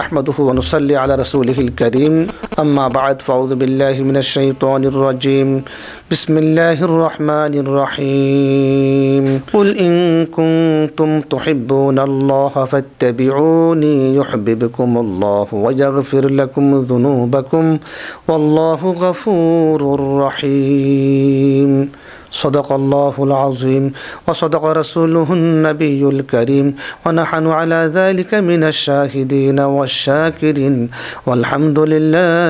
نحمده ونصلي على رسوله الكريم. أما بعد فأعوذ بالله من الشيطان الرجيم. بسم الله الرحمن الرحيم. قل إن كنتم تحبون الله فاتبعوني يحببكم الله ويغفر لكم ذنوبكم. والله غفور رحيم. صدق الله العظيم. وصدق رسوله النبي الكريم. ونحن على ذلك من الشاهدين والشاكرين. والحمد لله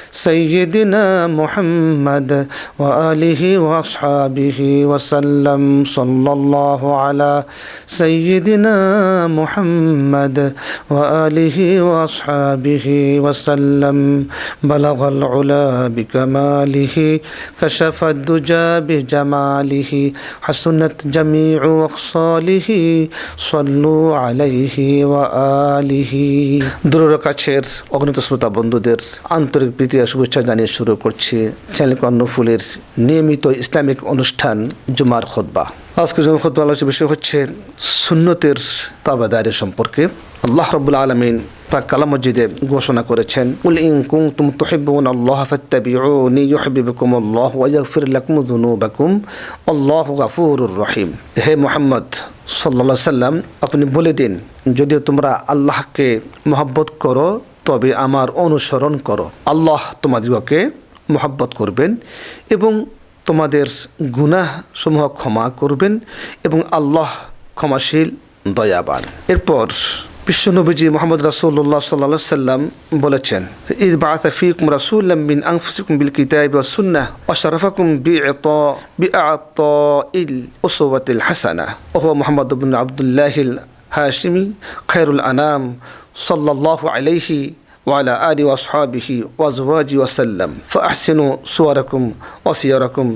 سيدنا محمد وآله وأصحابه وسلم صلى الله على سيدنا محمد وآله وأصحابه وسلم بلغ العلا بكماله كشف الدجى بجماله حسنت جميع أخصاله صلوا عليه وآله দূরের কাছের অগণিত শ্রোতা বন্ধুদের আন্তরিক প্রীতি ও শুভেচ্ছা জানিয়ে শুরু করছি চ্যানেল কর্ণফুলের নিয়মিত ইসলামিক অনুষ্ঠান জুমার খোদবা আজকে জুমার খোদবা আলোচনা বিষয় হচ্ছে সুন্নতের তাবাদারি সম্পর্কে। আল্লাহ রবুল আলমিন পাক কালাম মসজিদে ঘোষণা করেছেন, উল ইন কুনতুম তুহিব্বুন আল্লাহ ফাত্তাবিউনি ইউহিব্বুকুম আল্লাহ ওয়া লাকুম যুনুবাকুম গাফুরুর রহিম। হে মুহাম্মদ সাল্লাল্লাহু সাল্লাম আপনি বলে দিন যদি তোমরা আল্লাহকে মহব্বত করো তবে আমার অনুসরণ করো। আল্লাহ তোমাদিগকে মোহাব্বত করবেন এবং তোমাদের গুনাহ সমূহ ক্ষমা করবেন এবং আল্লাহ ক্ষমাশীল, দয়াবান। এরপর বিশ্বনবীজি মোহাম্মদ রাসুল্লাহ সাল্লাহ সাল্লাম বলেছেন ঈদ বাআত ফিকুম রাসূলাম মিন আনফুসিকুম বিল কিতাবি ওয়াস সুন্নাহ ওয়া শারাফাকুম বিআতা, বিআতাইল উসওয়াতিল হাসানাহ। ওয়া হুয়া মুহাম্মদ আব্দুল্লাহিল হাশিমি খায়রুল আনাম সাল্লাল্লাহু আলাইহি وعلى آله وأصحابه وأزواجه وسلم فأحسنوا صوركم وسيركم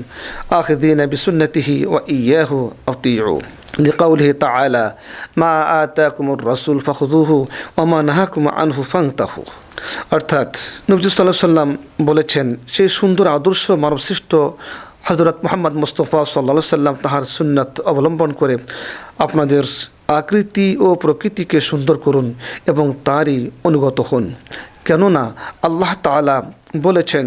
آخذين بسنته وإياه أطيعوا لقوله تعالى ما آتاكم الرسول فخذوه وما نهاكم عنه فانتهوا অর্থাৎ নবজি সাল্লাহ সাল্লাম বলেছেন সেই সুন্দর আদর্শ মানবসৃষ্ট হজরত মোহাম্মদ মুস্তফা সাল্লা সাল্লাম তাহার সুন্নত অবলম্বন করে আপনাদের আকৃতি ও প্রকৃতিকে সুন্দর করুন এবং তারই অনুগত হন। কেননা আল্লাহ তালা বলেছেন,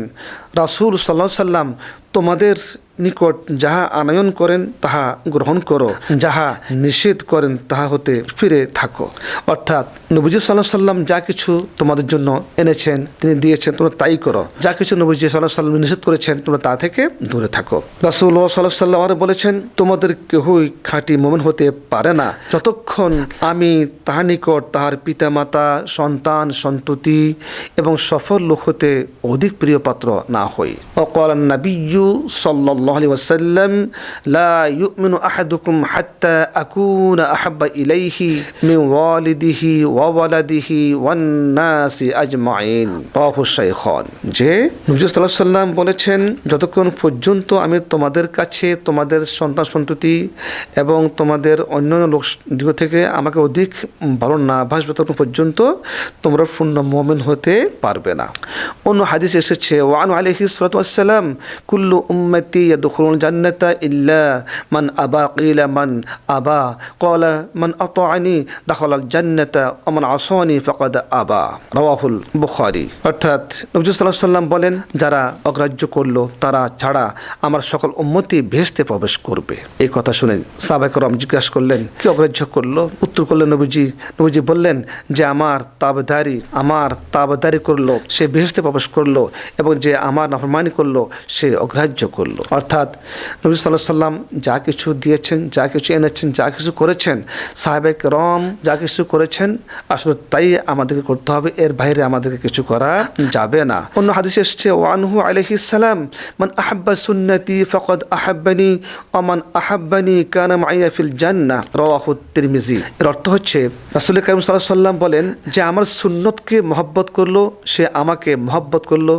রাসুল সাল্লা সাল্লাম তোমাদের নিকট যাহা আনয়ন করেন তাহা গ্রহণ করো, যাহা নিষেধ করেন তাহা হতে ফিরে থাকো। অর্থাৎ নবীজি সাল্লাহ সাল্লাম যা কিছু তোমাদের জন্য এনেছেন, তিনি দিয়েছেন, তোমরা তাই করো। যা কিছু নবীজি সাল্লাহ সাল্লাম নিষেধ করেছেন, তোমরা তা থেকে দূরে থাকো। রাসুল সাল্লাহ সাল্লাম আরও বলেছেন, তোমাদের কেহই খাঁটি মোমেন হতে পারে না। যতক্ষণ আমি তাহার নিকট তাহার পিতামাতা, সন্তান, সন্ততি এবং সফল লোক হতে অধিক প্রিয় পাত্র না হই। অকল নবিয়ু সাল্লাল্লাহু আলাইহি ওয়াসাল্লাম, লা ইউমিনু আহাদুকুম হাত্তা আকুনা আহাব্বা ইলাইহি মিন ওয়ালিদিহি ওয়া ওয়ালাদিহি ওয়ান নাসি আজমাইন। রাহু শাইখান। যে নবী সাল্লাল্লাহু আলাইহি সাল্লাম বলেছেন, যতক্ষণ পর্যন্ত আমি তোমাদের কাছে তোমাদের সন্তান সন্ততি এবং তোমাদের অন্যান্য লোক দিক থেকে আমাকে অধিক ভালো না ভাসবে ততক্ষণ পর্যন্ত তোমরা পূর্ণ মোমেন হতে পারবে না। অন্য হাদিস এসেছে, ওয়ান আলহি সালাম কুল্লু উম্মতি দখরুল জান্নাতা ইল্লা মান আবা, কিলা মান আবা কলা মান অত আনি দাখলাল জান্নাতা অমান আসনি, ফকাদ আবা। রওয়াহুল বুখারি। অর্থাৎ নবজু সাল্লাহ সাল্লাম বলেন, যারা অগ্রাহ্য করল, তারা ছাড়া আমার সকল উন্মতি ভেস্তে প্রবেশ করবে। এই কথা শুনে সাবেক রম জিজ্ঞাসা করলেন, কি অগ্রাহ্য করল? উত্তর করলেন নবীজি নবীজি বললেন যে, আমার তাবদারি আমার তাবদারি করল, সে ভেস্তে প্রবেশ করল। এবং যে আমার নাফরমানি করল, সে অগ্রাহ্য করল। অর্থাৎ নবী সাল্লাহ সাল্লাম যা কিছু দিয়েছেন, যা কিছু এনেছেন, যা কিছু করেছেন সাহেবেক রম যা কিছু করেছেন, আসলে তাই আমাদেরকে করতে হবে, এর বাইরে আমাদেরকে কিছু করা যাবে না। অন্য হাদিস এসছে ওয়ানহু আলহি সালাম, মান আহাব্বা সুন্নতি ফকদ আহাব্বানি অমান আহাব্বানি কানা মাইয়া ফিল জান্না রওয়াহু তিরমিজি। এর অর্থ হচ্ছে, রাসূল করিম সাল্লাল্লাহু সাল্লাম বলেন যে, আমার সুন্নতকে মহব্বত করল, সে আমাকে মহব্বত করল করল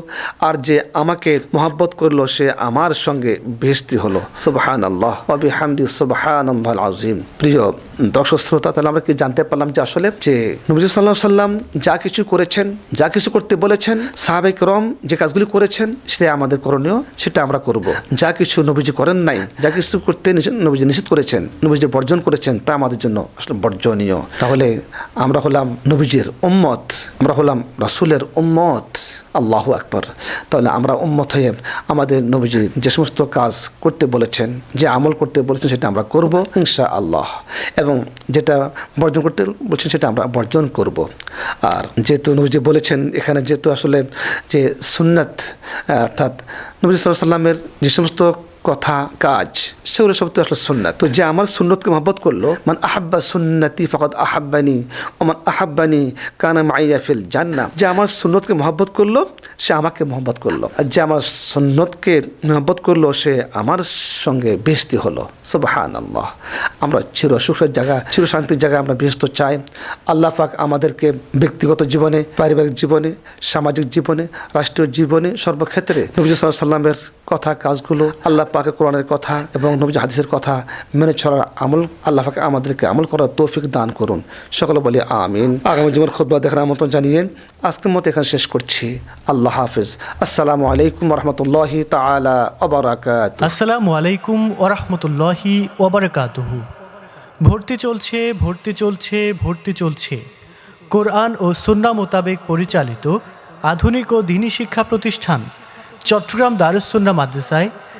আর যে আমাকে মহাব্বত করল সে আমার সঙ্গে বেহস্তি হলো। সুবহান আল্লাহ অবি হামদি সুবহান আজিম প্রিয় দর্শক শ্রোতা তাহলে আমরা কি জানতে পারলাম যে আসলে যে নবী সাল্লাহ সাল্লাম যা কিছু করেছেন, যা কিছু করতে বলেছেন সাহাবেক রম যে কাজগুলি করেছেন সেটা আমাদের করণীয়, সেটা আমরা করব। যা কিছু নবীজি করেন নাই, যা কিছু করতে নবীজি নিষেধ করেছেন, নবীজি বর্জন করেছেন, তা আমাদের জন্য আসলে বর্জনীয়। তাহলে আমরা হলাম নবীজির উম্মত, আমরা হলাম রাসূলের উম্মত। আল্লাহ আকবর। তাহলে আমরা উম্মত হয়ে আমাদের নবীজি যে সমস্ত কাজ করতে বলেছেন, যে আমল করতে বলেছেন, সেটা আমরা করব হিংসা আল্লাহ এবং যেটা বর্জন করতে বলছেন, সেটা আমরা বর্জন করব। আর যেহেতু নবীজি বলেছেন, এখানে যেহেতু আসলে যে সুন্নাত অর্থাৎ নবী সাল্লাল্লাহু সাল্লামের যে সমস্ত কথা কাজ সেগুলো সব তো আসলে সুন্নাত। তো যে আমার সুন্নতকে মহব্বত করল মান আহাব্বা সুন্নতি ফকত আহাব্বানি ওমান আহাব্বানি কানা মাইয়া ফিল জান্না যে আমার সুন্নতকে মহব্বত করল সে আমাকে মহব্বত করল। আর যে আমার সুন্নতকে মহব্বত করল সে আমার সঙ্গে বেস্তি হলো। সুবহান আল্লাহ আমরা চির সুখের জায়গা চির শান্তির জায়গায় আমরা ব্যস্ত চাই। আল্লাহ পাক আমাদেরকে ব্যক্তিগত জীবনে পারিবারিক জীবনে সামাজিক জীবনে রাষ্ট্রীয় জীবনে সর্বক্ষেত্রে নবী সাল্লামের কথা কাজগুলো আল্লাহ পাকের কোরআনের কথা এবং নবী হাদিসের কথা মেনে চলার আমল, আল্লাহ পাকে আমাদেরকে আমল করার তৌফিক দান করুন। সকলে বলি আমিন। আগামী জীবন খুদ্া দেখার আমন্ত্রণ জানিয়ে আজকের মতো এখানে শেষ করছি। আল্লাহ হাফিজ। আসসালামু আলাইকুম রহমতুল্লাহি তালা অবরাকাত আসসালামু আলাইকুম ওরহমতুল্লাহি ওবরকাতুহু। ভর্তি চলছে ভর্তি চলছে ভর্তি চলছে। কোরআন ও সুন্না মোতাবেক পরিচালিত আধুনিক ও দিনী শিক্ষা প্রতিষ্ঠান চট্টগ্রাম দারুসুন্না মাদ্রাসায়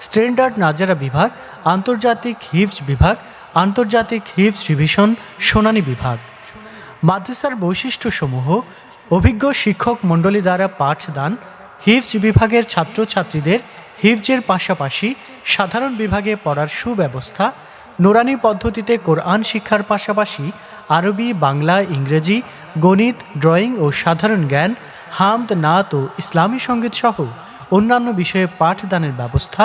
স্ট্যান্ডার্ড নাজারা বিভাগ, আন্তর্জাতিক হিফজ বিভাগ, আন্তর্জাতিক হিফজ রিভিশন, সোনানী বিভাগ। মাদ্রাসার বৈশিষ্ট্যসমূহ, অভিজ্ঞ শিক্ষক মণ্ডলী দ্বারা পাঠদান, হিফজ বিভাগের ছাত্রছাত্রীদের হিফজের পাশাপাশি সাধারণ বিভাগে পড়ার সুব্যবস্থা, নোরানি পদ্ধতিতে কোরআন শিক্ষার পাশাপাশি আরবি, বাংলা, ইংরেজি, গণিত, ড্রয়িং ও সাধারণ জ্ঞান, হামদ, নাত ও ইসলামী সংগীত সহ অন্যান্য বিষয়ে পাঠদানের ব্যবস্থা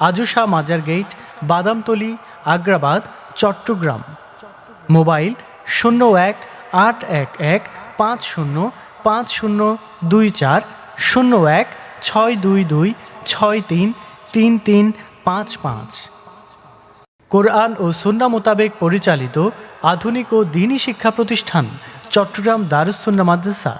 আজুশা মাজার গেট, বাদামতলি, আগ্রাবাদ, চট্টগ্রাম। মোবাইল শূন্য এক, আট এক এক, পাঁচ শূন্য পাঁচ শূন্য, দুই চার, শূন্য এক, ছয় দুই দুই, ছয় তিন তিন তিন, পাঁচ পাঁচ। কোরআন ও সুন্না মোতাবেক পরিচালিত আধুনিক ও দিনী শিক্ষা প্রতিষ্ঠান, চট্টগ্রাম দারুসুন্না মাদ্রাসা।